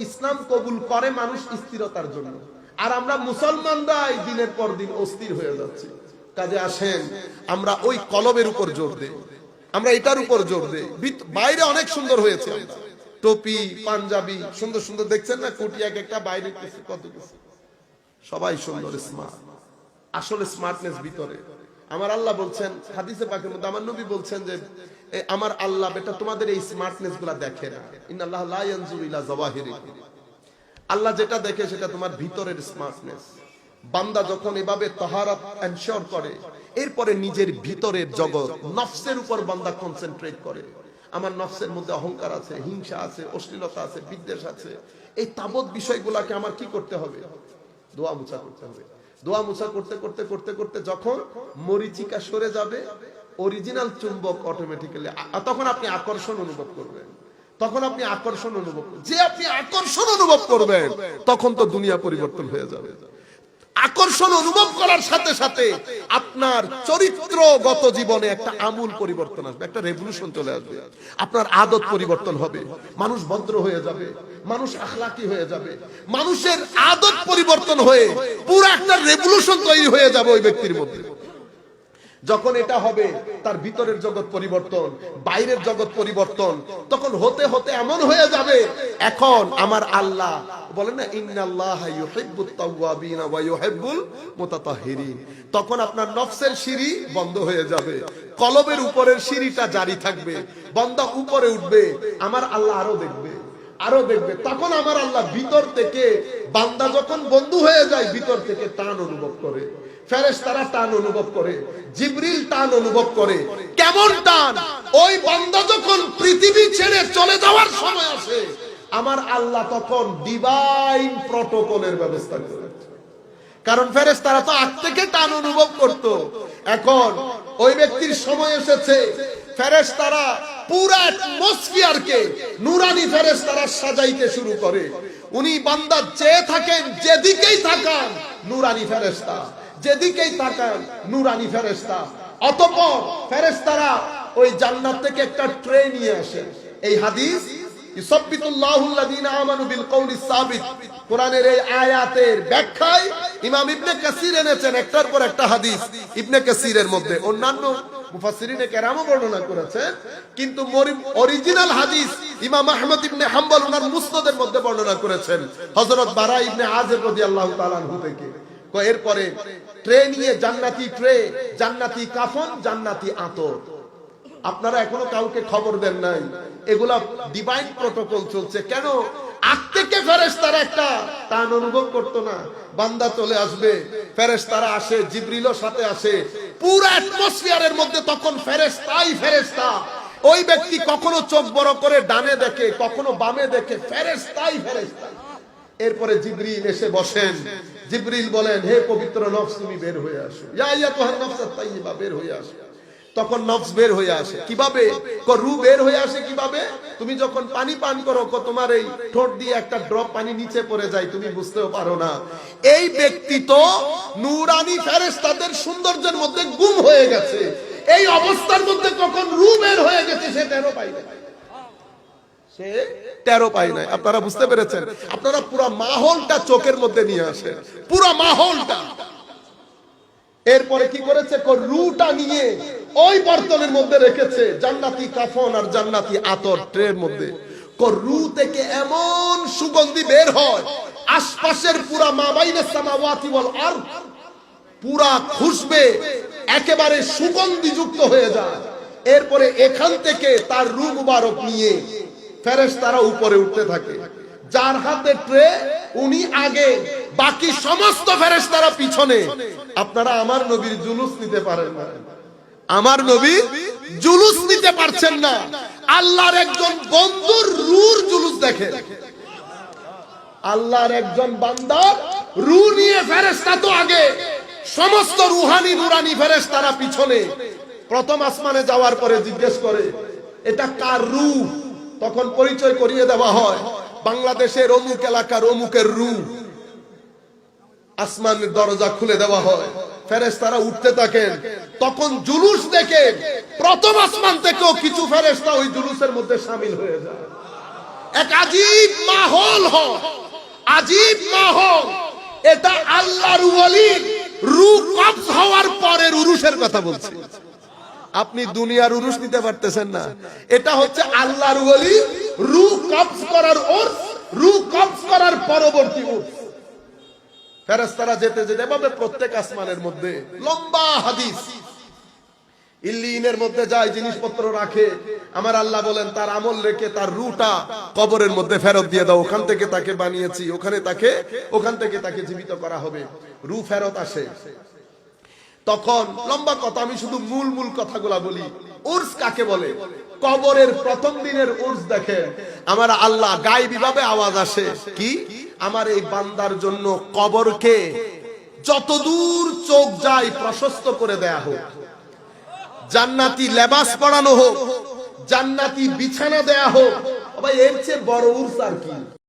ইসলাম কবুল করে মানুষ স্থিরতার জন্য। আর আমরা মুসলমানরাই দিনের পর দিন অস্থির হয়ে যাচ্ছি। কাজে আসেন, আমরা ওই কলমের উপর জোর দেই। আমরা এটার উপর জোর দেই। বাইরে অনেক সুন্দর হয়েছে টুপি, পাঞ্জাবি, সুন্দর সুন্দর। দেখছেন না কোটি এক একটা বাইরে কত কিছু। সবাই সুন্দর স্মার্ট আসলে স্মার্টনেস ভিতরে। আমার আল্লাহ বলছেন, হাদিসে পাকের মধ্যে আমার নবী বলছেন যে আমার আল্লাহ, বেটা, তোমাদের এই স্মার্টনেসগুলা দেখে না। আল্লাহ যেটা দেখে সেটা তোমার ভিতরের স্মার্টনেস বান্দা যখন এভাবে তাহারাত এনশিওর করে, এরপরে নিজের ভিতরের জগৎ, নফসের উপর বান্দা কনসেন্ট্রেট করে। আমার নফসের মধ্যে অহংকার আছে, হিংসা আছে, অশ্লীলতা আছে, বিদ্বেষ আছে। এই তাবৎ বিষয়গুলাকে আমার কি করতে হবে? দোয়া মুছা করতে হবে। দোয়া মুসা করতে করতে করতে করতে যখন মরিচিকা সরে যাবে অরিজিনাল চুম্বক অটোমেটিক্যালি তখন আপনি আকর্ষণ অনুভব করবেন। তখন আপনি আকর্ষণ অনুভব যে আপনি আকর্ষণ অনুভব করবেন, তখন তো দুনিয়া পরিবর্তন হয়ে যাবে। আকর্ষণ অনুভব করার সাথে সাথে আপনার চরিত্রগত জীবনে একটা আমূল পরিবর্তন আসবে, একটা রেভলিউশন চলে আসবে। আপনার আদত পরিবর্তন হবে। মানুষ ভদ্র হয়ে যাবে, মানুষ আখলাকি হয়ে যাবে। মানুষের আদত পরিবর্তন হয়ে পুরো একটা রেভলিউশন তৈরি হয়ে যাবে ওই ব্যক্তির মধ্যে। যখন এটা হবে, তার ভিতরের জগৎ পরিবর্তন, বাইরের জগৎ পরিবর্তন, তখন হতে হতে এমন হয়ে যাবে, এখন আমার আল্লাহ বলে না, ইন্নাল্লাহ ইউহিব্বুত তাওয়াবিন তখন আপনার নফসের সিঁড়ি বন্ধ হয়ে যাবে, কলবের উপরের সিঁড়িটা জারি থাকবে, বন্দা উপরে উঠবে, আমার আল্লাহ আরও দেখবে। আরও দেখবে। তখন আমার আল্লাহ ভিতর থেকে বান্দা যখন বন্ধু হয়ে যায়, ভিতর থেকে টান অনুভব করে। ফেরেশ তারা টান অনুভব করে, জিবরিল টান অনুভব করে। কেমন টান? ওই বান্দা যখন পৃথিবী ছেড়ে চলে যাওয়ার সময় আসে, আমার আল্লাহ তখন ডিভাইন প্রটোকলের ব্যবস্থা করে কারণ ফেরেস তারা তো আগ থেকে টান অনুভব করত। এখন ওই ব্যক্তির সময় এসেছে ফেরেস তারা পুরা নুরানি ফেরেস তারা সাজাইতে শুরু করে। উনি বান্দা চেয়ে থাকেন, যেদিকেই থাকান, নুরানি ফেরেস্তা যেদিকেই নুরানি ফেরেস্তা অতঃপর ফেরেস্তারা ওই জান্নাত থেকে একটা ট্রে নিয়ে আসে। এই হাদিস এই আয়াতের ব্যাখ্যায় ইমাম ইবনে কাসির এনেছেন একটার পর একটা হাদিস। ইবনে কাসিরের মধ্যে অন্যান্য মুফাসসিরিনে কেরামও বর্ণনা করেছেন কিন্তু অরিজিনাল হাদিস ইমাম আহমদ ইবনে হাম্বল মুসনাদের মধ্যে বর্ণনা করেছেন, হযরত বারা ইবনে রাদিয়াল্লাহু তাআলা আনহু থেকে। এরপরে, ট্রে নিয়ে জান্নাতি ট্রে, জান্নাতি কাফন, জান্নাতি আতর। আপনারা এখনও কাউকে খবর দেন নাই। এগুলা ডিভাইন প্রটোকল চলছে। কেন? একটা টান অনুভব করতো না। বান্দা চলে আসবে আসে সাথে আসে। পুরো অ্যাটমসফিয়ারের মধ্যে তখন ফেরেশতা। ওই ব্যক্তি কখনো চোখ বড় করে ডানে দেখে, কখনো বামে দেখে, ফেরেশতাই ফেরেশতা। এরপরে জিবরিল এসে বসেন। জিবরিল বলেন, হে পবিত্র নফস, তুমি বের হয়ে আসো। ইয়া ইয়া তোহার তাইয়্যিবা বের হয়ে আসো। তখন নফস বের হয়ে আসে। কীভাবে? রু বের হয়ে আসে কীভাবে? তুমি যখন পানি পান করো তোমার এই ঠোঁট দিয়ে একটা ড্রপ পানি নিচে পড়ে যায়, তুমি বুঝতেও পারো না। এই ব্যক্তি তো নুরানি ফেরেশতাদের সৌন্দর্যের মধ্যে গুম হয়ে গেছে। এই অবস্থার মধ্যে কখন রু বের হয়ে গেছে, সে টেরো পাই তেরো পাই নাই। আপনারা বুঝতে পেরেছেন? আপনারা পুরো মাহলটা চোখের মধ্যে নিয়ে আসেন। পুরো মাহলটা। এরপরে কি করেছে? রুটা নিয়ে ওই বর্তনের মধ্যে রেখেছে জান্নাতি কাফন আর জান্নাতি আতর ট্রের মধ্যে। রু থেকে এমন সুগন্ধি বের হয়, আশপাশের পুরা মাবাইনে সামাওয়াতি ওয়াল আরদ, পুরা খুশবে, একেবারে সুগন্ধি যুক্ত হয়ে যায়। এরপরে এখান থেকে তার রু মুবারক নিয়ে ফেরেশ তারা উপরে উঠতে থাকে। যার হাতে ট্রে, উনি আগে বাকি সমস্ত ফেরেশ তারা পিছনে। আপনারা আমার নবীর জুলুস নিতে পারেন না। আমার নবী জুলুস নিতে পারছেন না। আল্লাহর একজন বন্ধুর রুর জুলুস দেখে আল্লাহর একজন বান্দার রু নিয়ে ফেরেশতা তো আগে। সমস্ত রুহানি নুরানি ফেরেশতারা পিছনে। প্রথম আসমানে যাওয়ার পরে জিজ্ঞেস করে, এটা কার রু? তখন পরিচয় করিয়ে দেওয়া হয়, বাংলাদেশের অমুক এলাকার অমুকের রু। আসমানের দরজা খুলে দেওয়া হয়। ফেরেশতারা উঠতে থাকেন। তখন জুলুস দেখে প্রথম আসমান থেকেও কিছু ফেরেশতা ওই জুলুসের মধ্যে সামিল হয়ে যায়। এক আজীব মাহল আজীব মাহল। এটা আল্লাহর হওয়ার পরের উরুষের কথা বলছি। আপনি দুনিয়ার উরুষ নিতে পারতেছেন না। এটা হচ্ছে আল্লাহর রু কবজ করার ওর রু কবজ করার পরবর্তী উর্স ফেরেশতারা যেতে যেতে এভাবে প্রত্যেক আসমানের মধ্যে লম্বা হাদিস, ইল্লিনের মধ্যে যায়, জিনিসপত্র রাখে। আমার আল্লাহ বলেন, তার আমল রেখে তার রুটা কবরের মধ্যে ফেরত দিয়ে দাও। ওখান থেকে তাকে বানিয়েছি, ওখানে তাকে, ওখান থেকে তাকে জীবিত করা হবে। রু ফেরত আসে। তখন লম্বা কথা, আমি শুধু মূল মূল কথাগুলা বলি। উর্স কাকে বলে? কবরের প্রথম দিনের উর্স দেখে আমার আল্লাহ গায়ে আওয়াজ আসে। কি? আমার এই বান্দার জন্য কবরকে যতদূর চোখ যায় প্রশস্ত করে দেয়া হোক। জান্নাতি লেবাস পড়ানো হোক, জান্নাতি বিছানা দেয়া হোক। ভাই এর চেয়ে বড় উর্স আর কি?